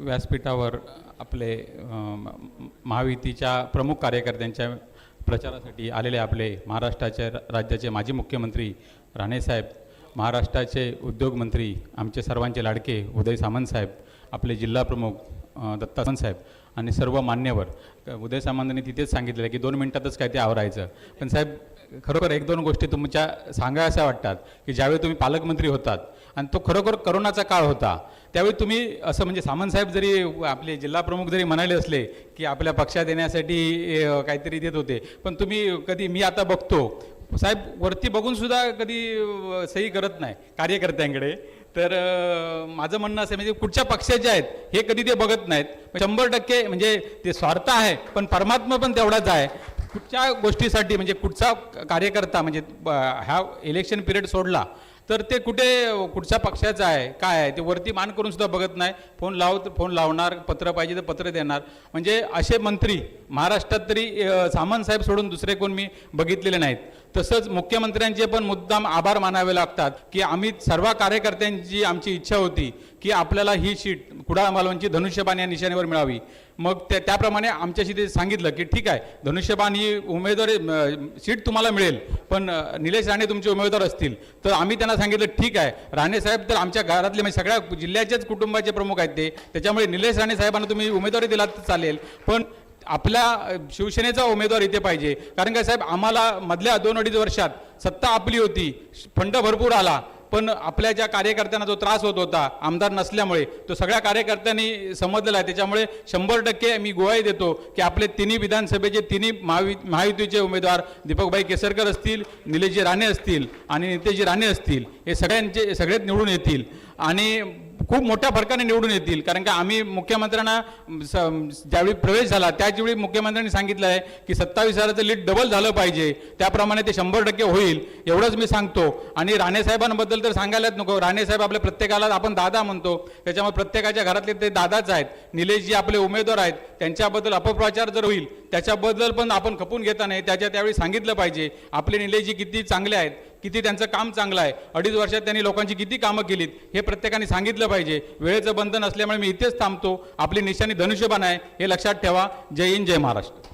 व्यासपीठावर आपले अम, महायुतीच्या प्रमुख कार्यकर्त्यांच्या प्रचारासाठी आलेले आपले महाराष्ट्राचे राज्याचे माजी मुख्यमंत्री राणेसाहेब महाराष्ट्राचे उद्योगमंत्री आमचे सर्वांचे लाडके उदय सामंत साहेब आपले जिल्हाप्रमुख प्रमुख दत्ता साहेब आणि सर्व मान्यवर. उदय सामंतांनी तिथेच सांगितलेलं की दोन मिनटातच काय ते आवरायचं. पण साहेब खरोखर एक दोन गोष्टी तुमच्या सांगाव्याशा वाटतात की ज्यावेळी तुम्ही पालकमंत्री होतात आणि तो खरोखर करोनाचा काळ होता त्यावेळी तुम्ही असं म्हणजे सामंतसाहेब जरी आपले जिल्हा प्रमुख जरी म्हणाले असले की आपल्या पक्षात येण्यासाठी काहीतरी देत होते पण तुम्ही कधी मी आता बघतो साहेब वरती बघून सुद्धा कधी सही करत नाही कार्यकर्त्यांकडे. तर माझं म्हणणं असं म्हणजे कुठच्या पक्षाचे आहेत हे कधी ते बघत नाहीत. शंभर टक्के म्हणजे ते स्वार्थ आहे पण परमात्मा पण तेवढाच आहे. कुठच्या गोष्टीसाठी म्हणजे कुठचा कार्यकर्ता म्हणजे ह्या इलेक्शन पिरियड सोडला तर ते कुठे कुठच्या पक्षाचा आहे? काय आहे? ते वरती मान करून सुद्धा बघत नाही. फोन लाव फोन लावणार पत्र पाहिजे तर पत्र देणार. म्हणजे असे मंत्री महाराष्ट्रात तरी सामंतसाहेब साहेब सोडून दुसरे कोण मी बघितलेले नाहीत. तसंच मुख्यमंत्र्यांचे पण मुद्दाम आभार मानावे लागतात की आम्ही सर्व कार्यकर्त्यांची आमची इच्छा होती की आपल्याला ही शीट कुडाळ मालवणची धनुष्यबाण या निशाणीवर मिळावी. मग त्या त्याप्रमाणे आमच्याशी ते सांगितलं की ठीक आहे धनुष्यबाण ही उमेदवारी सीट तुम्हाला मिळेल. पण निलेश राणे तुमचे उमेदवार असतील. तर आम्ही त्यांना सांगितलं ठीक आहे. राणे साहेब तर आमच्या घरातले म्हणजे सगळ्या जिल्ह्याच्याच कुटुंबाचे प्रमुख आहेत ते. त्याच्यामुळे निलेश राणे साहेबांना तुम्ही उमेदवारी दिलात तर चालेल. पण आपल्या शिवसेनेचा उमेदवार इथे पाहिजे. कारण काय साहेब आम्हाला मधल्या दोन अडीच वर्षात सत्ता आपली होती. फंड भरपूर आला. पण आपल्या ज्या कार्यकर्त्यांना जो त्रास होत होता आमदार नसल्यामुळे तो सगळ्या कार्यकर्त्यांनी समजलेला आहे. त्याच्यामुळे शंभर टक्के मी गोवाही देतो की आपले तिन्ही विधानसभेचे तिन्ही महावि महायुतीचे उमेदवार दीपकभाई केसरकर असतील निलेशजी राणे असतील आणि नितेशजी राणे असतील हे सगळ्यांचे सगळेच निवडून येतील. आणि खूप मोठ्या फरकाने निवडून येतील. कारण का आम्ही मुख्यमंत्र्यांना स- ज्यावेळी प्रवेश झाला त्याचवेळी मुख्यमंत्र्यांनी सांगितलं आहे की सत्तावीस हजाराचं लीड डबल झालं पाहिजे. त्याप्रमाणे ते शंभर टक्के होईल एवढंच मी सांगतो. आणि राणेसाहेबांबद्दल तर सांगायलाच नको. राणेसाहेब आपल्या प्रत्येकाला आपण दादा म्हणतो. त्याच्यामुळे प्रत्येकाच्या घरातले ते दादाच आहेत. निलेशजी आपले उमेदवार आहेत. त्यांच्याबद्दल अपप्रचार जर होईल त्याच्याबद्दल पण आपण खपून घेता नाही. त्याच्या त्यावेळी सांगितलं पाहिजे. आपले निलेशजी किती चांगले आहेत. किती त्यांचं काम चांगलं आहे. अडीच वर्षात त्यांनी लोकांची किती कामं केलीत हे प्रत्येकाने सांगितलं पाहिजे. वेळेचं बंधन असल्यामुळे मी इथेच थांबतो. आपली निशाणी धनुष्यबाण आहे हे लक्षात ठेवा. जय हिंद जय महाराष्ट्र.